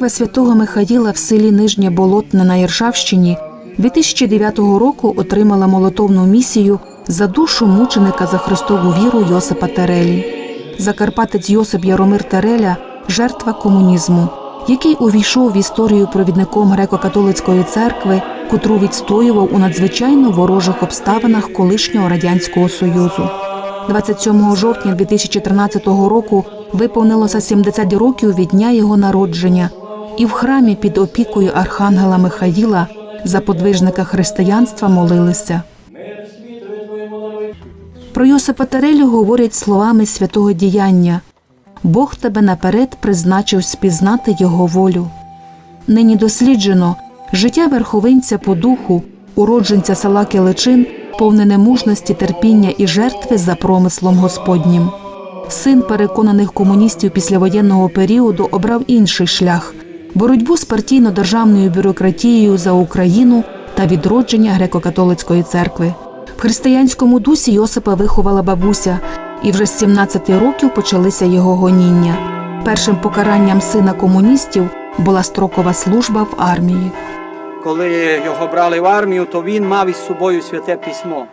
Церква святого Михаїла в селі Нижнє Болотне на Іршавщині 2009 року отримала молотовну місію за душу мученика за Христову віру Йосипа Терелі. Закарпатець Йосип Яромир Тереля жертва комунізму, який увійшов в історію провідником греко-католицької церкви, котру відстоював у надзвичайно ворожих обставинах колишнього радянського союзу. 27 жовтня 2013 року виповнилося 70 років від дня його народження, і в храмі під опікою архангела Михаїла за подвижника християнства молилися. Про Йосипа Терелю говорять словами святого діяння Бог тебе наперед призначив спізнати його волю. Нині досліджено життя верховинця по духу, уродженця села Келичин, повнене мужності, терпіння і жертви за промислом Господнім. Син переконаних комуністів післявоєнного періоду обрав інший шлях боротьбу з партійно-державною бюрократією за Україну та відродження греко-католицької церкви. В християнському дусі Йосипа виховала бабуся, і вже з 17 років почалися його гоніння. Першим покаранням сина комуністів була строкова служба в армії. Коли його брали в армію, то він мав із собою святе письмо.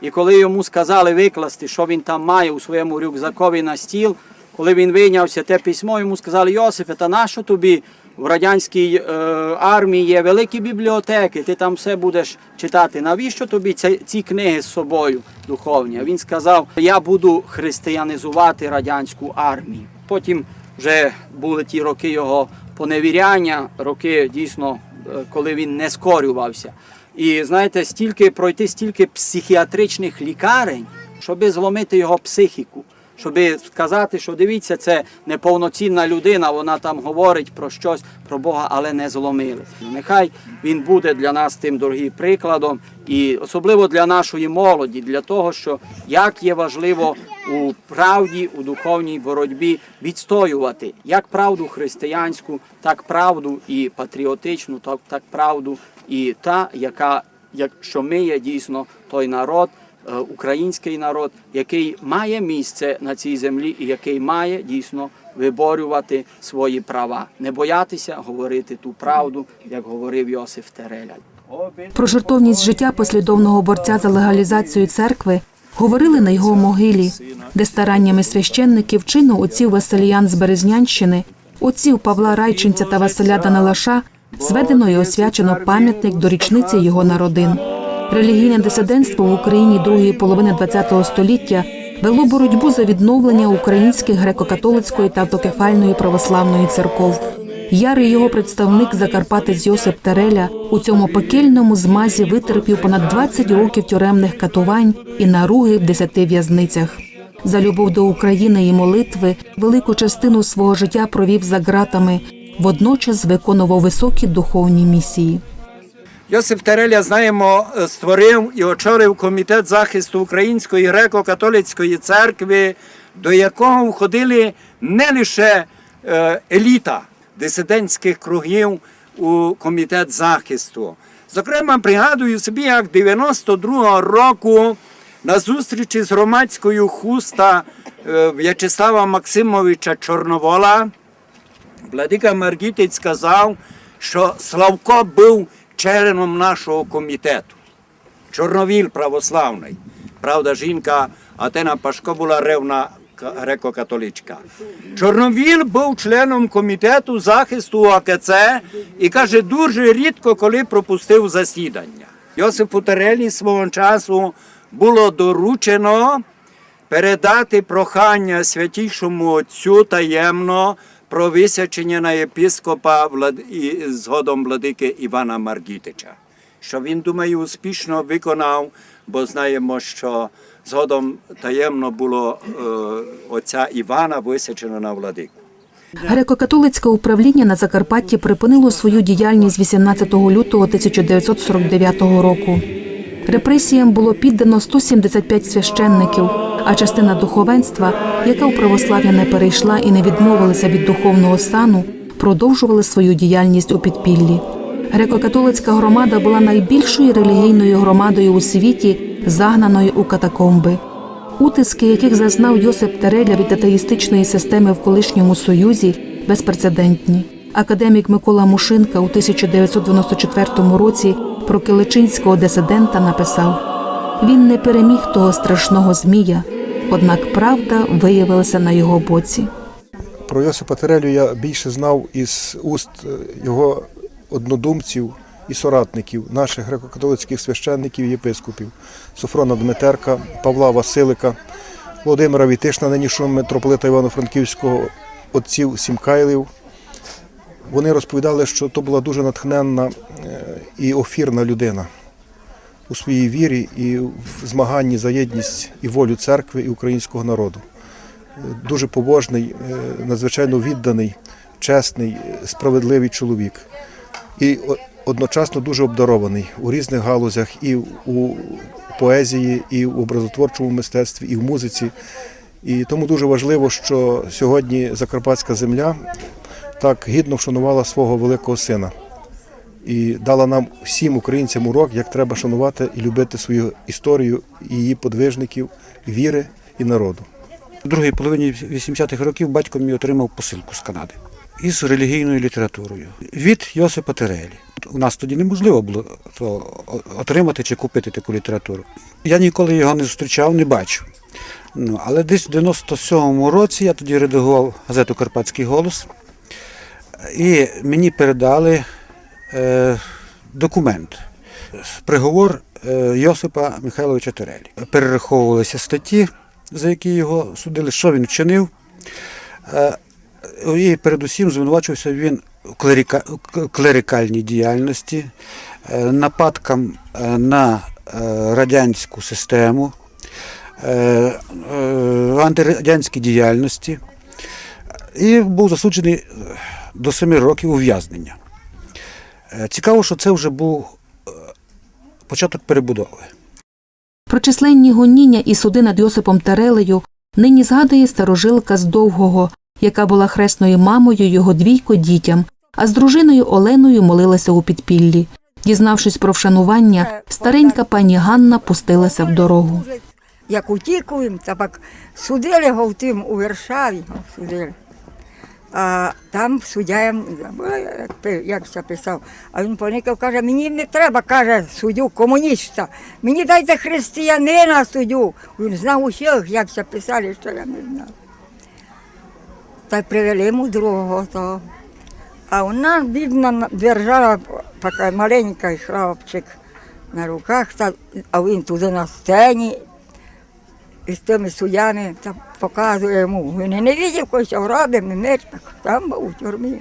І коли йому сказали викласти, що він там має у своєму рюкзакові на стіл, коли він вийняв святе письмо, йому сказали, Йосифе, та нащо тобі в радянській е, армії є великі бібліотеки, ти там все будеш читати. Навіщо тобі ці, ці книги з собою духовні? Він сказав, я буду християнізувати радянську армію. Потім вже були ті роки його поневіряння, роки дійсно, е, коли він не скорювався. І знаєте, стільки пройти стільки психіатричних лікарень, щоби зломити його психіку, щоби сказати, що дивіться, це неповноцінна людина, вона там говорить про щось, про Бога, але не зломили. Нехай він буде для нас тим дорогим прикладом, і особливо для нашої молоді, для того, що як є важливо у правді, у духовній боротьбі відстоювати як правду християнську, так правду і патріотичну, так, так правду і та, яка як що ми є дійсно той народ, український народ, який має місце на цій землі і який має дійсно виборювати свої права, не боятися говорити ту правду, як говорив Йосиф Тереля. Про жертовність життя послідовного борця за легалізацію церкви говорили на його могилі, де стараннями священників чину отців Василіян з Березнянщини, отців Павла Райченця та Василя Данилаша зведено і освячено пам'ятник до річниці його народин. Релігійне дисидентство в Україні другої половини ХХ століття вело боротьбу за відновлення українських греко-католицької та автокефальної православної церков. Ярий його представник Закарпатець Йосип Тереля у цьому пекельному змазі витерпів понад 20 років тюремних катувань і наруги в десяти в'язницях. За любов до України і молитви велику частину свого життя провів за ґратами, водночас виконував високі духовні місії. Йосип Тереля, знаємо, створив і очолив комітет захисту Української греко-католицької церкви, до якого входили не лише е, еліта дисидентських кругів у комітет захисту. Зокрема, пригадую собі, як 92-го року на зустрічі з громадською хуста е, В'ячеслава Максимовича Чорновола Владика Маргітець сказав, що Славко був членом нашого комітету. Чорновіл православний. Правда, жінка Атена Пашко була ревна греко-католичка. Чорновіл був членом комітету захисту ОКЦ і каже, дуже рідко коли пропустив засідання. Йосипу Терелі свого часу було доручено передати прохання святійшому отцю таємно про висячення на єпископа Влад... і згодом владики Івана Маргітича, що він, думаю, успішно виконав, бо знаємо, що згодом таємно було е, отця Івана висячено на владику. Греко-католицьке управління на Закарпатті припинило свою діяльність 18 лютого 1949 року. Репресіям було піддано 175 священників, а частина духовенства, яка в православ'я не перейшла і не відмовилася від духовного стану, продовжували свою діяльність у підпіллі. Греко-католицька громада була найбільшою релігійною громадою у світі, загнаною у катакомби. Утиски, яких зазнав Йосип Тереля від атеїстичної системи в колишньому союзі, безпрецедентні. Академік Микола Мушинка у 1994 році про киличинського дисидента написав: він не переміг того страшного змія, однак правда виявилася на його боці. Про Йосипа Терелю я більше знав із уст е, його однодумців і соратників, наших греко-католицьких священників і єпископів Софрона Дмитерка, Павла Василика, Володимира Вітишна, нинішнього митрополита Івано-Франківського, отців Сімкайлів. Вони розповідали, що то була дуже натхненна е, і офірна людина у своїй вірі і в змаганні за єдність і волю церкви і українського народу дуже побожний, е, надзвичайно відданий, чесний, справедливий чоловік. І одночасно дуже обдарований у різних галузях і у поезії, і в образотворчому мистецтві, і в музиці. І тому дуже важливо, що сьогодні Закарпатська земля так гідно вшанувала свого великого сина і дала нам всім українцям урок, як треба шанувати і любити свою історію її подвижників, віри і народу. У другій половині 80-х років батько мій отримав посилку з Канади із релігійною літературою від Йосипа Терелі. У нас тоді неможливо було отримати чи купити таку літературу. Я ніколи його не зустрічав, не бачив. Ну, але десь в 97-му році я тоді редагував газету Карпатський голос, і мені передали е, документ, приговор е, Йосипа Михайловича Терелі. Перераховувалися статті, за які його судили, що він вчинив. Е, І передусім звинувачувався він клерика, клерикальній діяльності, нападкам на радянську систему, антирадянській діяльності і був засуджений до семи років ув'язнення. Е, Цікаво, що це вже був е, початок перебудови. Про численні гоніння і суди над Йосипом Терелею нині згадує старожилка з Довгого, яка була хресною мамою його двійко дітям, а з дружиною Оленою молилася у підпіллі. Дізнавшись про вшанування, старенька пані Ганна пустилася в дорогу. Як утікуємо, та пак судили його в тим у Варшаві, судили. А там суддя, як, це писав, а він поникав, каже, мені не треба, каже, суддю комуніста, мені дайте християнина суддю. Він знав усіх, як це писали, що я не знав. Та й привели йому другого того. А вона, бідна, держала така маленький хлопчик на руках, а він туди на сцені і з тими судями та показує йому. Він не бачив, когось робить, меч, так там був у тюрмі.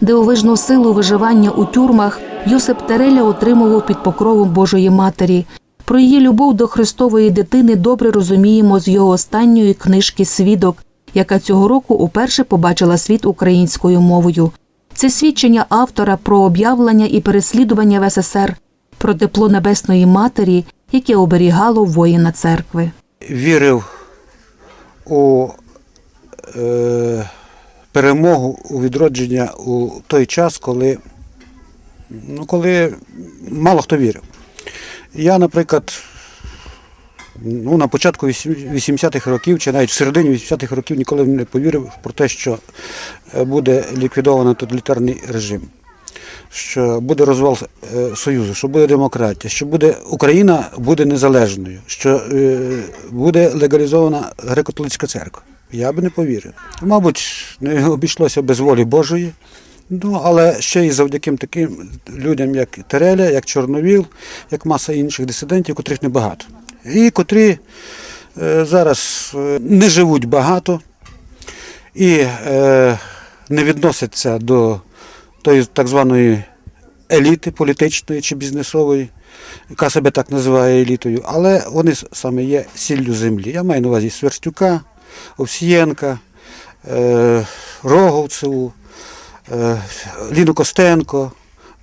Дивовижну силу виживання у тюрмах Йосип Тереля отримував під покровом Божої Матері. Про її любов до Христової дитини добре розуміємо з його останньої книжки Свідок, яка цього року уперше побачила світ українською мовою. Це свідчення автора про об'явлення і переслідування в СССР, про тепло Небесної Матері, яке оберігало воїна церкви. Вірив у е, перемогу, у відродження у той час, коли, ну, коли мало хто вірив. Я, наприклад, ну, на початку 80-х років, чи навіть в середині 80-х років ніколи не повірив про те, що е, буде ліквідовано тоталітарний режим. Що буде розвал е, Союзу, що буде демократія, що буде Україна буде незалежною, що е, буде легалізована греко-католицька церква. Я би не повірив. Мабуть, не обійшлося без волі Божої. Ну, але ще й завдяки таким людям, як Тереля, як Чорновіл, як маса інших дисидентів, котрих небагато. І котрі е, зараз е, не живуть багато і е, не відносяться до тої так званої еліти політичної чи бізнесової, яка себе так називає елітою, але вони саме є сіллю землі. Я маю на увазі Сверстюка, Овсієнка, е, Роговцеву, е, Ліну Костенко,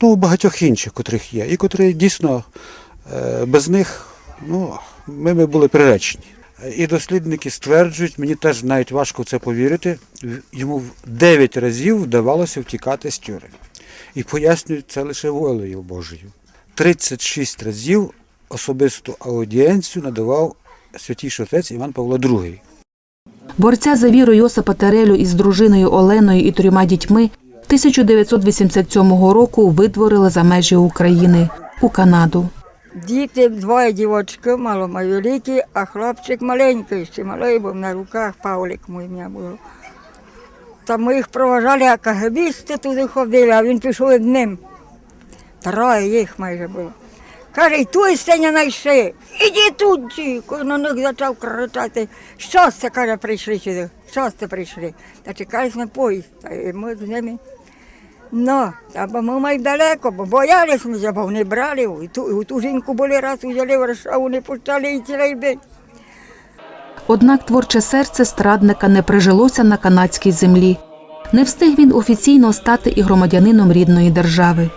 ну, багатьох інших, котрих є, і котрі дійсно е, без них ну, ми би були приречені. І дослідники стверджують, мені теж навіть важко це повірити, йому в 9 разів вдавалося втікати з тюрем. І пояснюють це лише волею Божою. 36 разів особисту аудієнцію надавав святіший отець Іван Павло II. Борця за віру Йосипа Терелю із дружиною Оленою і трьома дітьми 1987 року видворили за межі України у Канаду. Діти, двоє дівочки, мало мої великі, а хлопчик маленький, ще малий був на руках, Павлик мій мене було. Та ми їх проважали, а кагебісти туди ходили, а він пішов одним. Троє їх майже було. Каже, і ту стеня знайшли. Іди туди. На них почав кричати. Що це, каже, прийшли сюди? Що це прийшли? Та чекались на поїзд. Та і ми з ними. Ну, та бо ми май далеко, бо боялися, бо вони брали. І ту, і ту жінку були раз взяли в Варшаву, не пускали і цілий день. Однак творче серце страдника не прижилося на канадській землі. Не встиг він офіційно стати і громадянином рідної держави.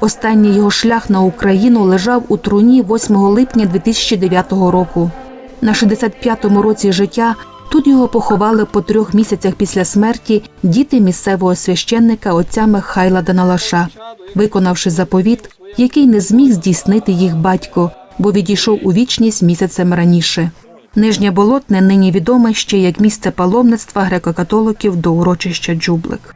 Останній його шлях на Україну лежав у труні 8 липня 2009 року. На 65-му році життя тут його поховали по трьох місяцях після смерті діти місцевого священника отця Михайла Даналаша, виконавши заповіт, який не зміг здійснити їх батько, бо відійшов у вічність місяцем раніше. Нижнє болотне нині відоме ще як місце паломництва греко-католиків до урочища Джублик.